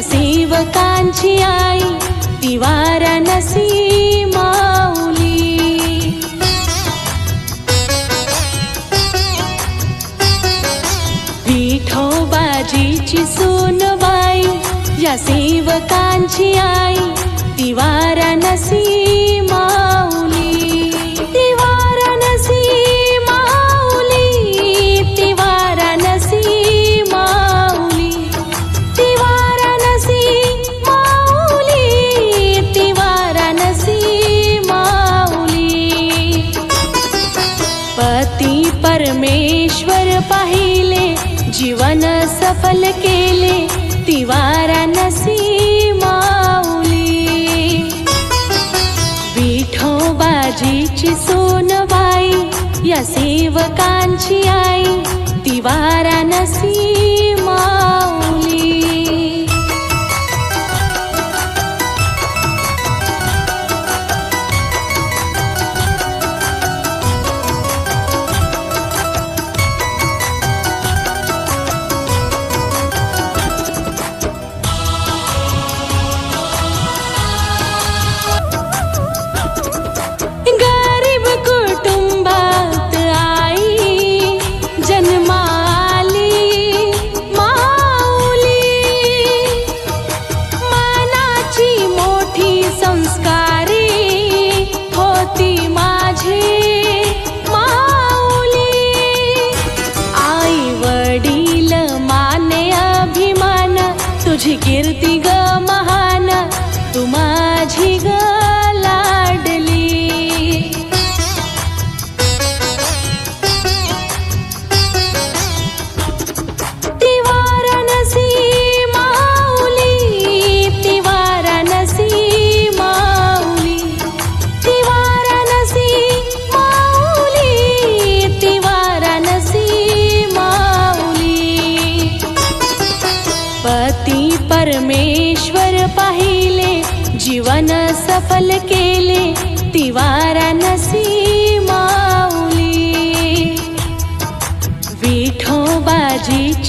या सेवकांची आई ती वाराणसी माऊली. विठोबाजीची सोनबाई या सेवकांची आई ती वाराणसी माऊली केले जीवन सफल केले ती वाराणसी माऊली. विठोबाजीची सोनबाई या सेवकांची आई ती वाराणसी माऊली.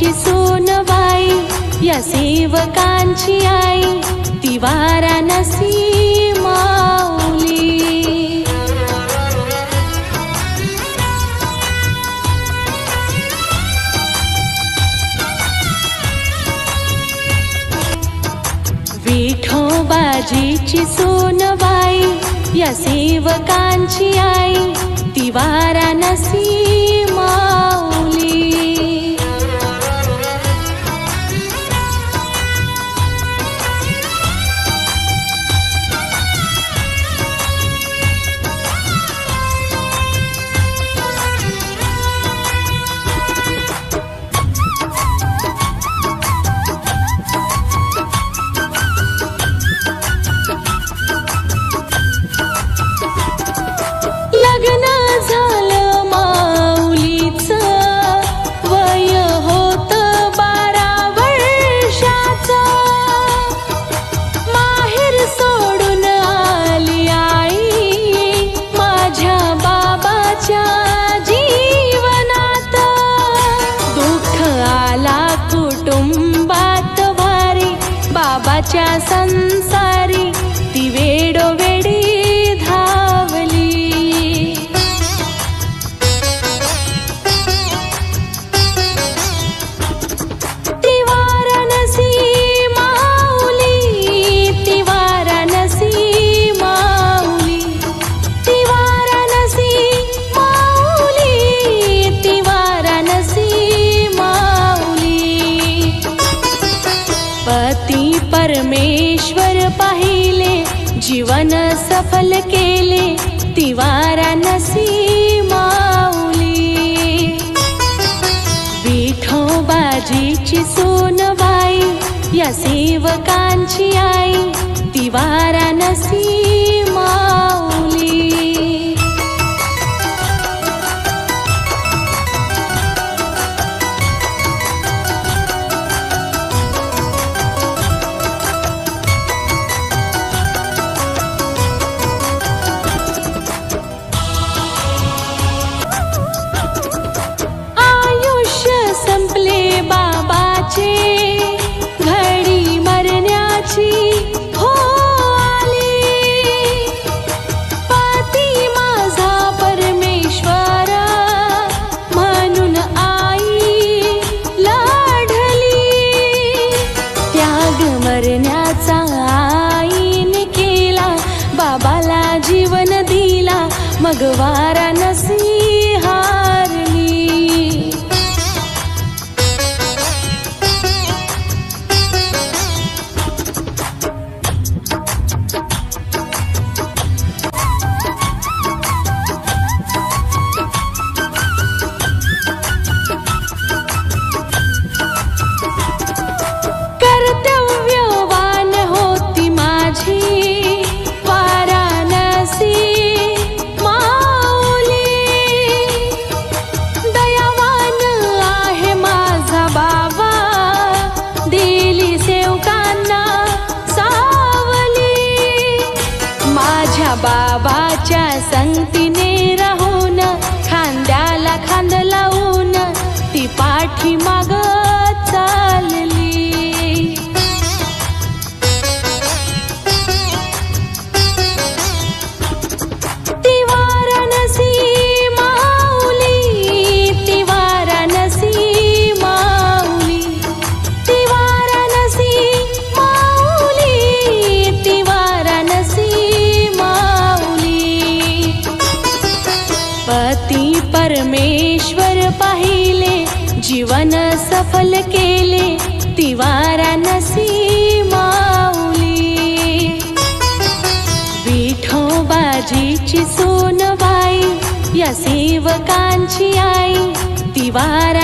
विठोबाजीची सोनबाई या सेवकांची आई ती वाराणसी माऊली. विठोबाजीची सोनबाई या सेवकांची आई ती वाराणसी माऊली. जीवन सफल केले ती वाराणसी माऊली विठोबाजीची सोनबाई या सेवकांची आई ती वाराणसी माऊली vara.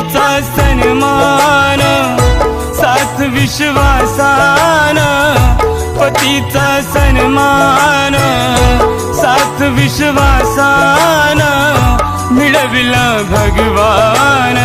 तिचा सन्मान सात विश्वासान पतीचा सन्मान सात विश्वासान मिळविला भगवान.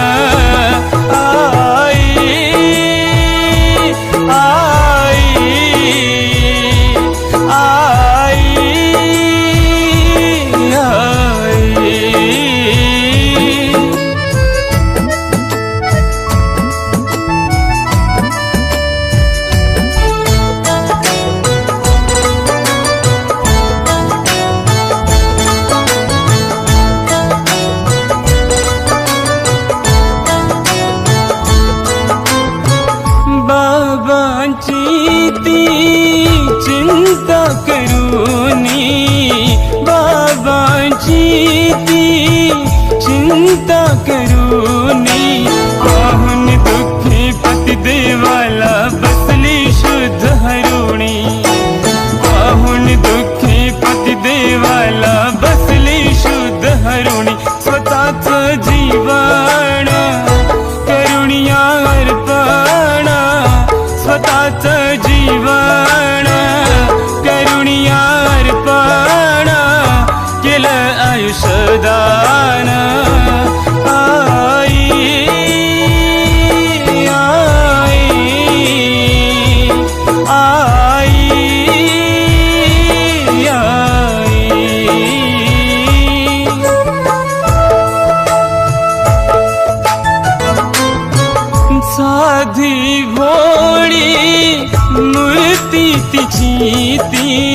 साधी भोळी मूर्ती तिची ती.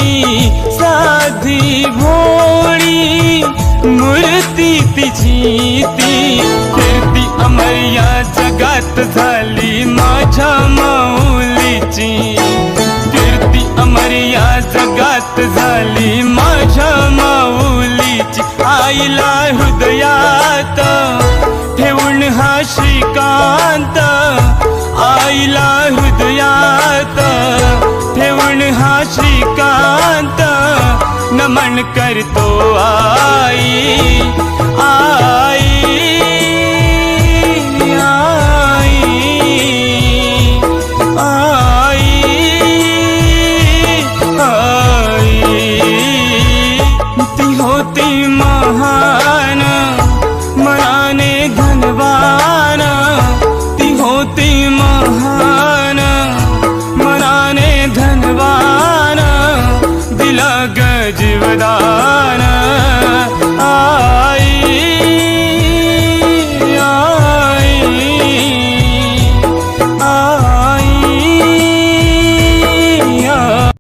साधी भोळी मूर्ती तिची ती. कीर्ती अमर या जगात झाली माझ्या माऊलीची. कीर्ती अमर या जगात झाली माझ्या माऊलीची. आईला हृदयात श्रीकांत आईला हृदयात ठेवण हा श्रीकांत नमन करतो आ